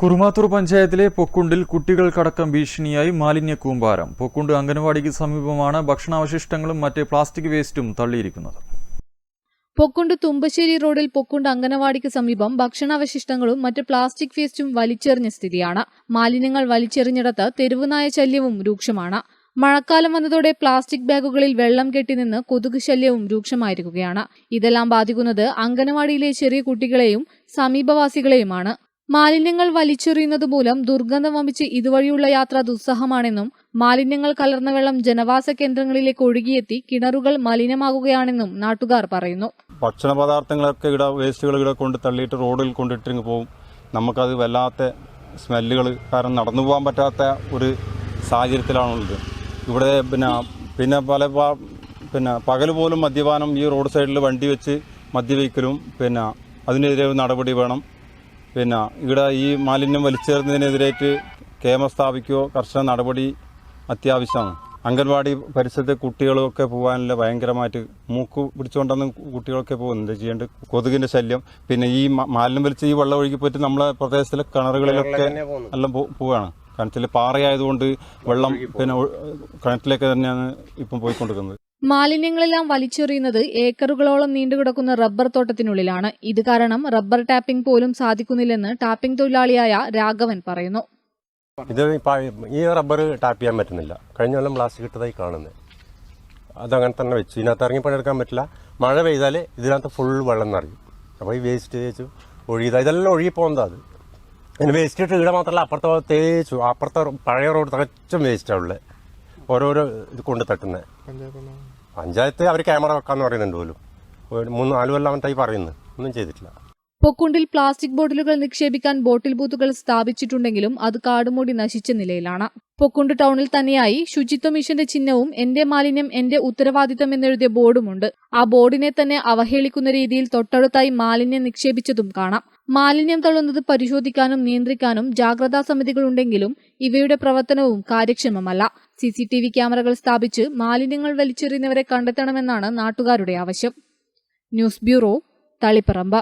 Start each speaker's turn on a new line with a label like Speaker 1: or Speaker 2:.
Speaker 1: കുറുമാത്തൂർ പഞ്ചായത്തിലെ പൊക്കുണ്ടിൽ കുട്ടികൾക്കടക്കം ഭീഷണിയായി മാലിന്യ കൂമ്പാരം. പൊക്കുണ്ട് അംഗനവാടിക്ക് സമീപമാണ് ഭക്ഷണാവശിഷ്ടങ്ങളും മറ്റ് പ്ലാസ്റ്റിക് വേസ്റ്റും തള്ളിയിരിക്കുന്നത്.
Speaker 2: പൊക്കുണ്ട് തുമ്പശ്ശേരി റോഡിൽ പൊക്കുണ്ട് അംഗനവാടിക്ക് സമീപം ഭക്ഷണാവശിഷ്ടങ്ങളും മറ്റ് പ്ലാസ്റ്റിക് വേസ്റ്റും വലിച്ചെറിഞ്ഞ സ്ഥിതിയാണ്. മാലിന്യങ്ങൾ വലിച്ചെറിഞ്ഞിടത്ത് തെരുവുനായ ശല്യവും രൂക്ഷമാണ്. മഴക്കാലം വന്നതോടെ പ്ലാസ്റ്റിക് ബാഗുകളിൽ വെള്ളം കെട്ടിനിന്ന് കൊതുക് ശല്യവും രൂക്ഷമായിരിക്കുകയാണ്. ഇതെല്ലാം ബാധിക്കുന്നത് അംഗനവാടിയിലെ ചെറിയ കുട്ടികളെയും സമീപവാസികളെയുമാണ്. മാലിന്യങ്ങൾ വലിച്ചെറിയുന്നതുമൂലം ദുർഗന്ധം വമിച്ച് ഇതുവഴിയുള്ള യാത്ര ദുസ്സഹമാണെന്നും മാലിന്യങ്ങൾ കലർന്ന വെള്ളം ജനവാസ കേന്ദ്രങ്ങളിലേക്ക് ഒഴുകിയെത്തി കിണറുകൾ മലിനമാകുകയാണെന്നും നാട്ടുകാർ പറയുന്നു.
Speaker 3: ഭക്ഷണ പദാർത്ഥങ്ങളൊക്കെ ഇവിടെ വേസ്റ്റുകൾ ഇവിടെ കൊണ്ട് തള്ളിയിട്ട് റോഡിൽ കൊണ്ടിട്ടിങ്ങ് പോകും നമുക്കത് വല്ലാത്ത സ്മെല്ലുകൾ. കാരണം നടന്നു പോകാൻ പറ്റാത്ത ഒരു സാഹചര്യത്തിലാണുള്ളത്. ഇവിടെ പിന്നെ പിന്നെ പല പിന്നെ പകൽ പോലും മദ്യപാനം ഈ റോഡ് സൈഡിൽ വണ്ടി വെച്ച് മദ്യപിക്കലും പിന്നെ അതിനെതിരെ നടപടി വേണം. പിന്നെ ഇവിടെ ഈ മാലിന്യം വലിച്ചെറിഞ്ഞതിനെതിരായിട്ട് കേമ സ്ഥാപിക്കുകയോ കർശന നടപടി അത്യാവശ്യമാണ്. അംഗൻവാടി പരിസരത്തെ കുട്ടികളൊക്കെ പോകാനുള്ള ഭയങ്കരമായിട്ട് മൂക്ക് പിടിച്ചുകൊണ്ടെന്ന് കുട്ടികളൊക്കെ പോകുന്നത് എന്താ ചെയ്യേണ്ടത്? കൊതുകിന്റെ ശല്യം. പിന്നെ ഈ മാലിന്യം വലിച്ച് ഈ വെള്ളം ഒഴുകി പോയിട്ട് നമ്മളെ പ്രദേശത്തിലെ കിണറുകളിലൊക്കെ എല്ലാം പോവുകയാണ്. കിണറ്റിൽ പാറയായതുകൊണ്ട് വെള്ളം പിന്നെ കിണറ്റിലേക്ക് തന്നെയാണ് ഇപ്പം പോയിക്കൊണ്ടിരിക്കുന്നത്.
Speaker 2: മാലിന്യങ്ങളെല്ലാം വലിച്ചെറിയുന്നത് ഏക്കറുകളോളം നീണ്ടുകിടക്കുന്ന റബ്ബർ തോട്ടത്തിനുള്ളിലാണ്. ഇത് കാരണം റബ്ബർ ടാപ്പിംഗ് പോലും സാധിക്കുന്നില്ലെന്ന് ടാപ്പിംഗ് തൊഴിലാളിയായ രാഘവൻ പറയുന്നു.
Speaker 4: ഇത് ഈ റബ്ബർ ടാപ്പ് ചെയ്യാൻ പറ്റുന്നില്ല. കഴിഞ്ഞ കൊല്ലം പ്ലാസ്റ്റിക് ഇട്ടതായി കാണുന്നത്. അതങ്ങനെ തന്നെ വെച്ചു. ഇതിനകത്ത് ഇറങ്ങി പണിയെടുക്കാൻ പറ്റില്ല. മഴ പെയ്താൽ ഇതിനകത്ത് ഫുൾ വെള്ളം നിറയും. അപ്പോൾ ഈ വേസ്റ്റ് തേച്ചു ഒഴുകിയതാ. ഇതെല്ലാം ഒഴുകി പോകുന്നതാ അത്. പിന്നെ വേസ്റ്റ് ഇട്ട് ഇവിടെ മാത്രമല്ല അപ്പുറത്തെ തേച്ചു. അപ്പുറത്തെ പഴയ റോഡ് തികച്ചും വേസ്റ്റാണ് ഉള്ളത് ഓരോരോ ഇത് കൊണ്ട് തട്ടുന്നത് പഞ്ചായത്ത് അവർ ക്യാമറ വെക്കാന്ന് പറയുന്നുണ്ട് പോലും. ഒരു മൂന്ന് നാല് കൊല്ലമായിട്ടായി പറയുന്നു. ഒന്നും ചെയ്തിട്ടില്ല.
Speaker 2: പൊക്കുണ്ടിൽ പ്ലാസ്റ്റിക് ബോട്ടിലുകൾ നിക്ഷേപിക്കാൻ ബോട്ടിൽ ബൂത്തുകൾ സ്ഥാപിച്ചിട്ടുണ്ടെങ്കിലും അത് കാടുമൂടി നശിച്ച നിലയിലാണ്. പൊക്കുണ്ട് ടൗണിൽ തന്നെയായി ശുചിത്വ മിഷന്റെ ചിഹ്നവും എന്റെ മാലിന്യം എന്റെ ഉത്തരവാദിത്തം എന്നെഴുതിയ ബോർഡുമുണ്ട്. ആ ബോർഡിനെ തന്നെ അവഹേളിക്കുന്ന രീതിയിൽ തൊട്ടടുത്തായി മാലിന്യം നിക്ഷേപിച്ചതും കാണാം. മാലിന്യം തള്ളുന്നത് പരിശോധിക്കാനും നിയന്ത്രിക്കാനും ജാഗ്രതാ സമിതികളുണ്ടെങ്കിലും ഇവയുടെ പ്രവർത്തനവും കാര്യക്ഷമമല്ല. സി സി ടി വി ക്യാമറകൾ സ്ഥാപിച്ച് മാലിന്യങ്ങൾ വലിച്ചെറിയുന്നവരെ കണ്ടെത്തണമെന്നാണ് നാട്ടുകാരുടെ ആവശ്യം. News bureau Taliparamba.